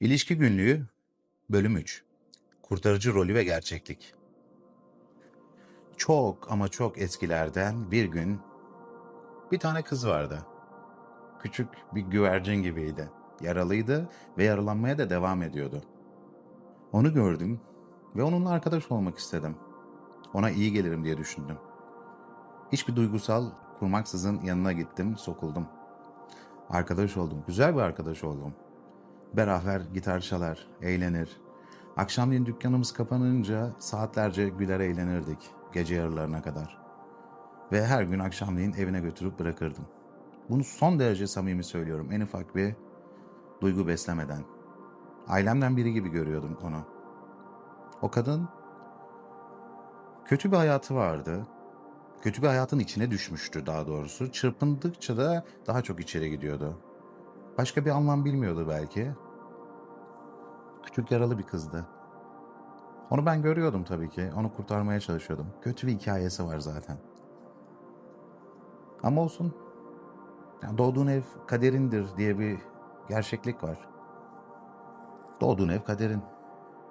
İlişki Günlüğü Bölüm 3 Kurtarıcı rolü ve gerçeklik Çok ama çok eskilerden bir gün bir tane kız vardı. Küçük bir güvercin gibiydi. Yaralıydı ve yaralanmaya da devam ediyordu. Onu gördüm ve onunla arkadaş olmak istedim. Ona iyi gelirim diye düşündüm. Hiçbir duygusal kurmaksızın yanına gittim, sokuldum. Arkadaş oldum, güzel bir arkadaş oldum. Beraber gitar çalar, eğlenir. Akşamleyin dükkanımız kapanınca saatlerce güler eğlenirdik gece yarılarına kadar. Ve her gün akşamleyin evine götürüp bırakırdım. Bunu son derece samimi söylüyorum. En ufak bir duygu beslemeden. Ailemden biri gibi görüyordum onu. O kadın kötü bir hayatı vardı. Kötü bir hayatın içine düşmüştü daha doğrusu. Çırpındıkça da daha çok içeri gidiyordu. Başka bir anlam bilmiyordu belki. Küçük yaralı bir kızdı. Onu ben görüyordum tabii ki. Onu kurtarmaya çalışıyordum. Kötü bir hikayesi var zaten. Ama olsun. Ya doğduğun ev kaderindir diye bir gerçeklik var. Doğduğun ev kaderin.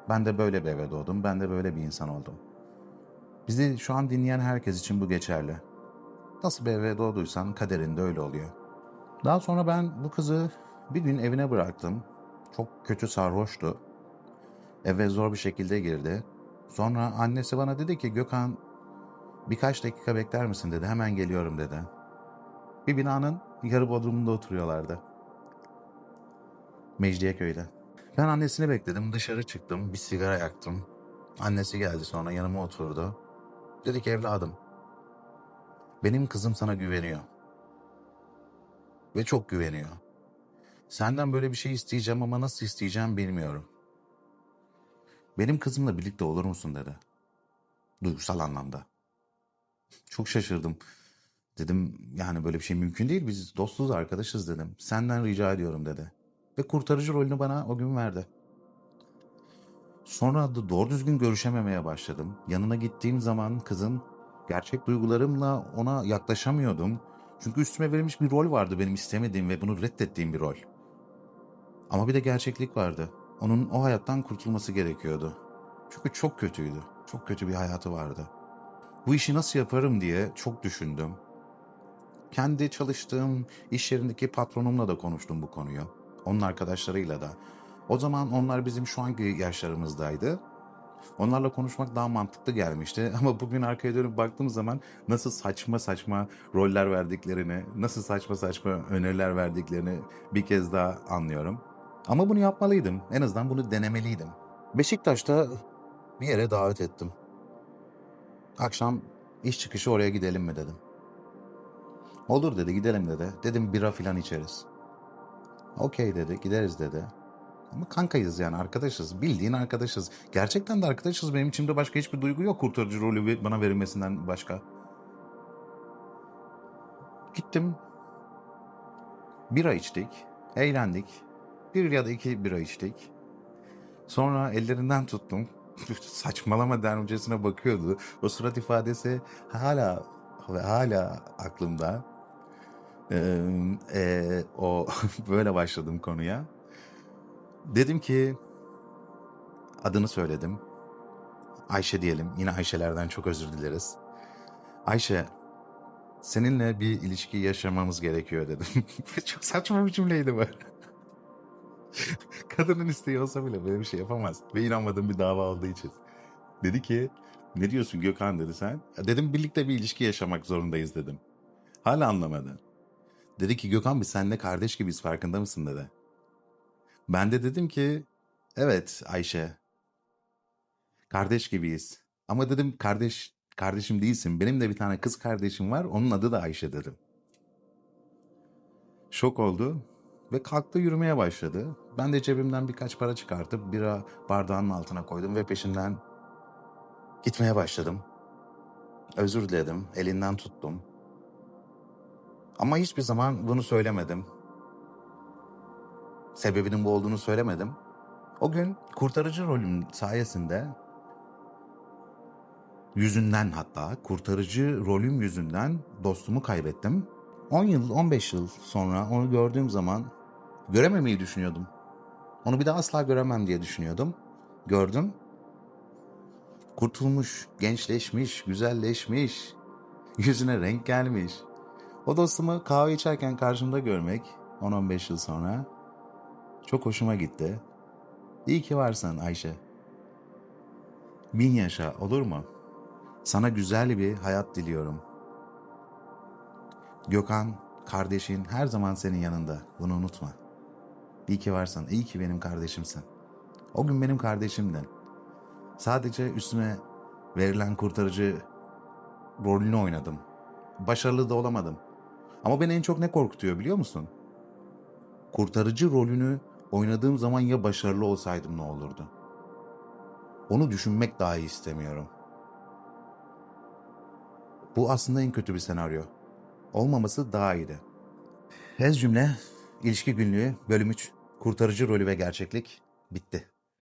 Ben de böyle bir eve doğdum. Ben de böyle bir insan oldum. Bizi şu an dinleyen herkes için bu geçerli. Nasıl bir eve doğduysan kaderinde öyle oluyor. Daha sonra ben bu kızı bir gün evine bıraktım. Çok kötü sarhoştu. Eve zor bir şekilde girdi. Sonra annesi bana dedi ki Gökhan birkaç dakika bekler misin dedi. Hemen geliyorum dedi. Bir binanın yarı bodrumunda oturuyorlardı. Mecidiyeköy'de. Ben annesini bekledim. Dışarı çıktım. Bir sigara yaktım. Annesi geldi sonra yanıma oturdu. Dedi ki evladım benim kızım sana güveniyor. Ve çok güveniyor. Senden böyle bir şey isteyeceğim ama nasıl isteyeceğim bilmiyorum. Benim kızımla birlikte olur musun dedi. Duygusal anlamda. Çok şaşırdım. Dedim yani böyle bir şey mümkün değil. Biz dostuz arkadaşız dedim. Senden rica ediyorum dedi. Ve kurtarıcı rolünü bana o gün verdi. Sonra da doğru düzgün görüşememeye başladım. Yanına gittiğim zaman kızın gerçek duygularımla ona yaklaşamıyordum. Çünkü üstüme verilmiş bir rol vardı benim istemediğim ve bunu reddettiğim bir rol. Ama bir de gerçeklik vardı. Onun o hayattan kurtulması gerekiyordu. Çünkü çok kötüydü. Çok kötü bir hayatı vardı. Bu işi nasıl yaparım diye çok düşündüm. Kendi çalıştığım iş yerindeki patronumla da konuştum bu konuyu. Onun arkadaşlarıyla da. O zaman onlar bizim şu anki yaşlarımızdaydı. Onlarla konuşmak daha mantıklı gelmişti ama bugün arkaya dönüp baktığım zaman nasıl saçma saçma roller verdiklerini, nasıl saçma saçma öneriler verdiklerini bir kez daha anlıyorum. Ama bunu yapmalıydım. En azından bunu denemeliydim. Beşiktaş'ta bir yere davet ettim. Akşam iş çıkışı oraya gidelim mi dedim. Olur dedi gidelim dedi. Dedim bira filan içeriz. Okey dedi gideriz dedi. Ama kankayız yani arkadaşız. Bildiğin arkadaşız. Gerçekten de arkadaşız. Benim içimde başka hiçbir duygu yok kurtarıcı rolü bana verilmesinden başka. Gittim. Bira içtik. Eğlendik. Bir ya da iki bira içtik. Sonra ellerinden tuttum. Saçmalama dermcesine bakıyordu. O surat ifadesi hala ve hala aklımda. Ee, e, o böyle başladım konuya. Dedim ki adını söyledim. Ayşe diyelim. Yine Ayşelerden çok özür dileriz. Ayşe seninle bir ilişki yaşamamız gerekiyor dedim. çok saçma bir cümleydi bu. Kadının isteği olsa bile böyle bir şey yapamaz. Ve inanmadığım bir dava olduğu için. Dedi ki ne diyorsun Gökhan dedi sen. Dedim birlikte bir ilişki yaşamak zorundayız dedim. Hala anlamadı. Dedi ki Gökhan biz seninle kardeş gibiyiz farkında mısın dedi. Ben de dedim ki evet Ayşe kardeş gibiyiz. Ama dedim kardeş kardeşim değilsin. Benim de bir tane kız kardeşim var. Onun adı da Ayşe dedim. Şok oldu ve kalktı yürümeye başladı. Ben de cebimden birkaç para çıkartıp bira bardağının altına koydum ve peşinden gitmeye başladım. Özür diledim, elinden tuttum. Ama hiçbir zaman bunu söylemedim. Sebebinin bu olduğunu söylemedim. O gün kurtarıcı rolüm sayesinde yüzünden hatta kurtarıcı rolüm yüzünden dostumu kaybettim. 10 yıl, 15 yıl sonra onu gördüğüm zaman görememeyi düşünüyordum. Onu bir daha asla göremem diye düşünüyordum. Gördüm. Kurtulmuş, gençleşmiş, güzelleşmiş. Yüzüne renk gelmiş. O dostumu kahve içerken karşımda görmek 10-15 yıl sonra çok hoşuma gitti. İyi ki varsın Ayşe. Bin yaşa olur mu? Sana güzel bir hayat diliyorum. Gökhan, kardeşin her zaman senin yanında. Bunu unutma. İyi ki varsın. İyi ki benim kardeşimsin. O gün benim kardeşimdin. Sadece üstüme verilen kurtarıcı rolünü oynadım. Başarılı da olamadım. Ama beni en çok ne korkutuyor biliyor musun? Kurtarıcı rolünü oynadığım zaman ya başarılı olsaydım ne olurdu? Onu düşünmek dahi istemiyorum. Bu aslında en kötü bir senaryo. Olmaması daha iyiydi. Ez cümle, ilişki günlüğü, bölüm 3, kurtarıcı rolü ve gerçeklik bitti.